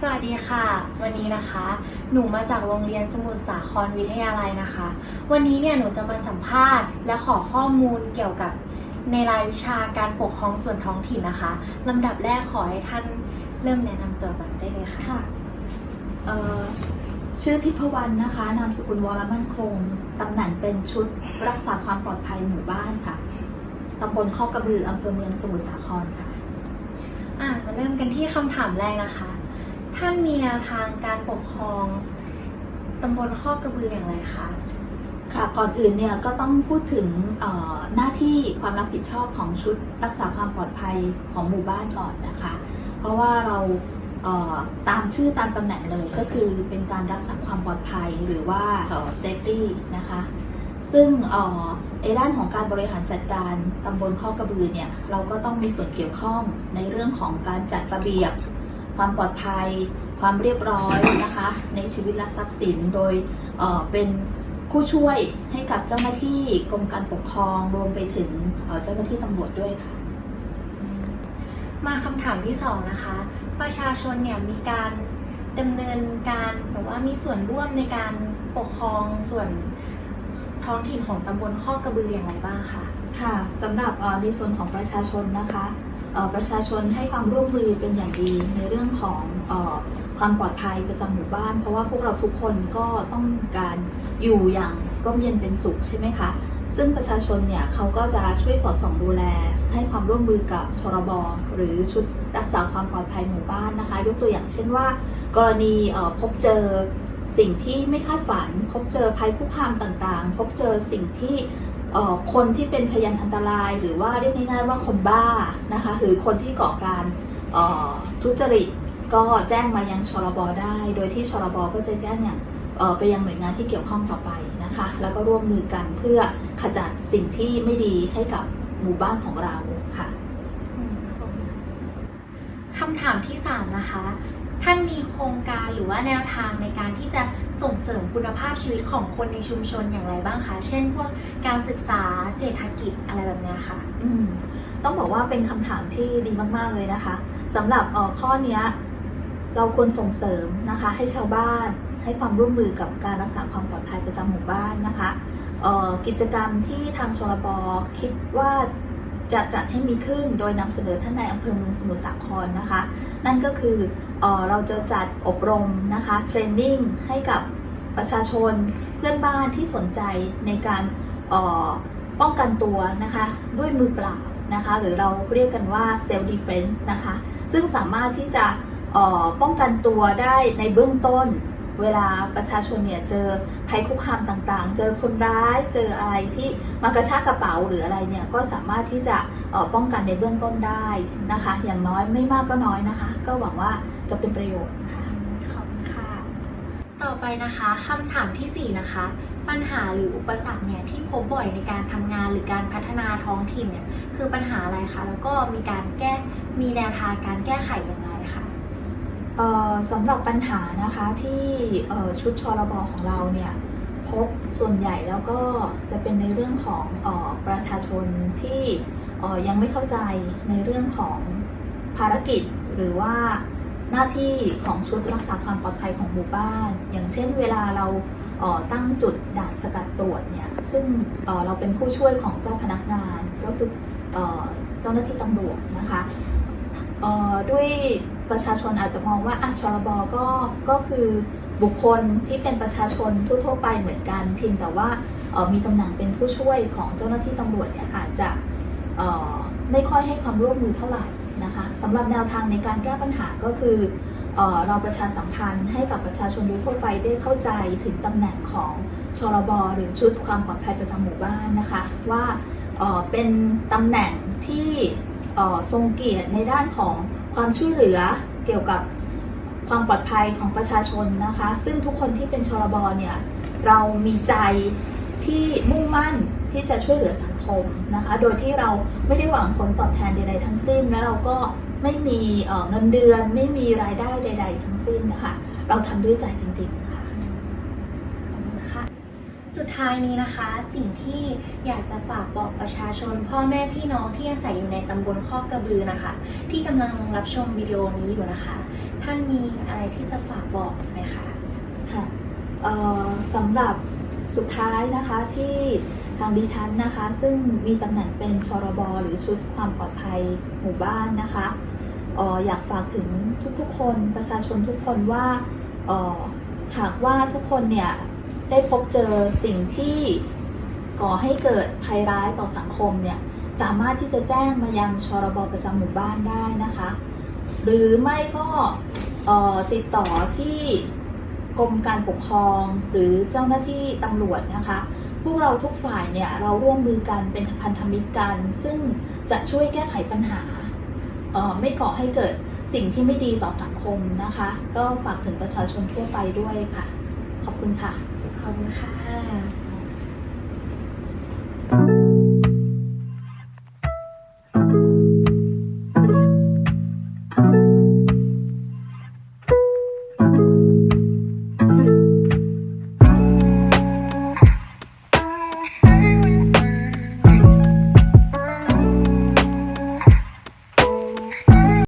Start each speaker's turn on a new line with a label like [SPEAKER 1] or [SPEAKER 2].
[SPEAKER 1] สวัสดีค่ะ วันนี้นะคะ หนูมาจากโรงเรียนสมุทรสาครวิทยาลัยนะคะ วันนี้เนี่ยหนูจะมาสัมภาษณ์และขอข้อมูลเกี่ยวกับในรายวิชาการปกครองส่วนท้องถิ่นนะคะลำดับแรกขอให้ท่านเริ่มแนะนำตัวก่อนได้เลยค่ะ
[SPEAKER 2] ค่ะเอ่อชื่อทิพวรรณนะคะ นามสกุลวรมั่นคง ตำแหน่งเป็นชุดรักษาความปลอดภัยหมู่บ้านค่ะ ตำบลข้อกระบืออำเภอเมืองสมุทรสาครค่ะ
[SPEAKER 1] อะมาเริ่มกันที่คำถามแรกนะคะ ท่านมีแนวทางการปกครองตำบลข้อกระบืออย่างไรคะ
[SPEAKER 2] ค่ะก่อนอื่นเนี่ยก็ต้องพูดถึงหน้าที่ความรับผิดชอบของชุดรักษาความปลอดภัยของหมู่บ้านก่อนนะคะ เพราะว่าเราเตามชื่อตามตำแหน่งเลยก็คือเป็นการรักษาความปลอดภัยหรือว่า safety นะคะ ซึ่งเอ่อในด้านของการบริหารจัดการตำบลข้อกระบือเนี่ยเราก็ต้องมีส่วนเกี่ยวข้องในเรื่องของการจัดระเบียบ ความปลอดภัย ความเรียบร้อยนะคะ ในชีวิตและทรัพย์สินโดยเอ่อเป็นผู้ช่วยให้กับเจ้าหน้าที่กรมการปกครองรวมไปถึงเอ่อเจ้าหน้าที่ตำรวจด้วยค่ะ
[SPEAKER 1] มาคำถามที่สองนะคะ ประชาชนเนี่ยมีการดำเนินการแบบว่ามีส่วนร่วมในการปกครองส่วนท้องถิ่นของตำบลข้อกระบืออย่างไรบ้างคะ
[SPEAKER 2] ค่ะสำหรับเอ่อในส่วนของประชาชนนะคะเอ่อ ประชาชนให้ความร่วมมือเป็นอย่างดีในเรื่องของอความปลอดภัยประจำหมู่บ้าน เพราะว่าพวกเราทุกคนก็ต้องการอยู่อย่างร่มเย็นเป็นสุขใช่ไหมคะซึ่งประชาชนเนี่ยเขาก็จะช่วยสอดส่องดูแล ให้ความร่วมมือกับชรบหรือชุดรักษาความปลอดภัยหมู่บ้านนะคะ ยกตัวอย่างเช่นว่า กรณีพบเจอสิ่งที่ไม่คาดฝัน พบเจอภัยคุกคามต่างๆ พบเจอสิ่งที่ คนที่เป็นพยานอันตราย หรือว่าเรียกง่ายๆว่าคนบ้านะคะหรือคนที่ก่อการทุจริตก็แจ้งมายังชลบได้ โดยที่ชลบก็จะแจ้งอย่างไปยังหน่วยงานที่เกี่ยวข้องต่อไปนะคะ แล้วก็ร่วมมือกันเพื่อขจัดสิ่งที่ไม่ดีให้กับหมู่บ้านของเราค่ะ
[SPEAKER 1] คำถามที่สามนะคะ ท่านมีโครงการหรือว่าแนวทางในการที่จะส่งเสริมคุณภาพชีวิตของคนในชุมชนอย่างไรบ้างคะ เช่นพวกการศึกษาเศรษฐกิจอะไรแบบนี้ค่ะ
[SPEAKER 2] อืมต้องบอกว่าเป็นคำถามที่ดีมาก ๆ เลยนะคะสำหรับออข้อเนี้ยเราควรส่งเสริมนะคะให้ชาวบ้านให้ความร่วมมือกับการรักษาความปลอดภัยประจำหมู่บ้านนะคะกิจกรรมที่ทางชลบคิดว่า จะจัดให้มีขึ้นโดยนำเสนอท่านในายอำเภอเมืองสมุทรสาครนะคะ นั่นก็คือเออเราจะจัดอบรมนะคะเทรนนิ่งให้กับประชาชนเพื่อนบ้านที่สนใจในการออป้องกันตัวนะคะด้วยมือเปล่านะคะ หรือเราเรียกกันว่า self defense นะคะ ซึ่งสามารถที่จะออป้องกันตัวได้ในเบื้องต้น เวลาประชาชนเนี่ยเจอภัยคุกคามต่างๆ เจอคนร้าย เจออะไรที่มากระชากกระเป๋าหรืออะไรเนี่ยก็สามารถที่จะป้องกันในเบื้องต้นได้นะคะ อย่างน้อยไม่มากก็น้อยนะคะ ก็หวังว่าจะเป็นประโยชน์ค่ะ
[SPEAKER 1] ขอบคุณค่ะ ต่อไปนะคะคำถามที่ 4 นะคะ ปัญหาหรืออุปสรรคเนี่ยที่พบบ่อยในการทำงานหรือการพัฒนาท้องถิ่นเนี่ยคือปัญหาอะไรคะแล้วก็มีการแก้มีแนวทางการแก้ไขอย่างไร
[SPEAKER 2] สำหรับปัญหานะคะที่ชุดชรบของเราเนี่ยพบส่วนใหญ่แล้วก็จะเป็นในเรื่องของออประชาชนที่ยังไม่เข้าใจในเรื่องของภารกิจหรือว่าหน้าที่ของชุดรักษาความปลอดภัยของหมู่บ้าน อย่างเช่นเวลาเราตั้งจุดด่านสกัดตรวจเนี่ยซึ่งเราเป็นผู้ช่วยของเจ้าพนักงานก็คือเจ้าหน้าที่ตำรวจนะคะ ด้วยประชาชนอาจจะมองว่าอาชรบก็ก็คือบุคคลที่เป็นประชาชนทั่วๆไปเหมือนกันเพียงแต่ว่ามีตำแหน่งเป็นผู้ช่วยของเจ้าหน้าที่ตำรวจเนี่ยอาจจะไม่ค่อยให้ความร่วมมือเท่าไหร่นะคะสำหรับแนวทางในการแก้ปัญหาก็คือเออเราประชาสัมพันธ์ให้กับประชาชนทั่วไปได้เข้าใจถึงตำแหน่งของชรบหรือชุดความปลอดภัยประจำหมู่บ้านนะคะว่าเเป็นตำแหน่งที่ ทรงเกียรติในด้านของความช่วยเหลือเกี่ยวกับความปลอดภัยของประชาชนนะคะ ซึ่งทุกคนที่เป็นชลบเนี่ยเรามีใจที่มุ่งมั่นที่จะช่วยเหลือสังคมนะคะ โดยที่เราไม่ได้หวังผลตอบแทนใด ๆ ทั้งสิ้น และเราก็ไม่มีเอ่อเงินเดือน ไม่มีรายได้ใด ๆ ทั้งสิ้นนะคะ เราทำด้วยใจจริง ๆ ค่ะ
[SPEAKER 1] ขอบคุณค่ะ สุดท้ายนี้นะคะสิ่งที่อยากจะฝากบอกประชาชน พ่อแม่พี่น้องที่อาศัยอยู่ในตำบลข้อกระบือนะคะ ที่กำลังรับชมวิดีโอนี้อยู่นะคะ ท่านมีอะไรที่จะฝากบอกไหมคะ
[SPEAKER 2] ค่ะเออสำหรับสุดท้ายนะคะที่ทางดิฉันนะคะ ซึ่งมีตำแหน่งเป็นชรบหรือชุดความปลอดภัยหมู่บ้านนะคะเอออยากฝากถึงทุกๆคนประชาชนทุกคนว่าเออหากว่าทุกคนเนี่ย ได้พบเจอสิ่งที่ก่อให้เกิดภัยร้ายต่อสังคมเนี่ยสามารถที่จะแจ้งมายังชรบประจำหมู่บ้านได้นะคะ หรือไม่ก็ติดต่อที่กรมการปกครองหรือเจ้าหน้าที่ตำรวจนะคะ พวกเราทุกฝ่ายเนี่ยเราร่วมมือกันเป็นพันธมิตรกัน ซึ่งจะช่วยแก้ไขปัญหา ไม่ก่อให้เกิดสิ่งที่ไม่ดีต่อสังคมนะคะ ก็ฝากถึงประชาชนทั่วไปด้วยค่ะ ขอบคุณค่ะ
[SPEAKER 1] ขอบคุณค่ะ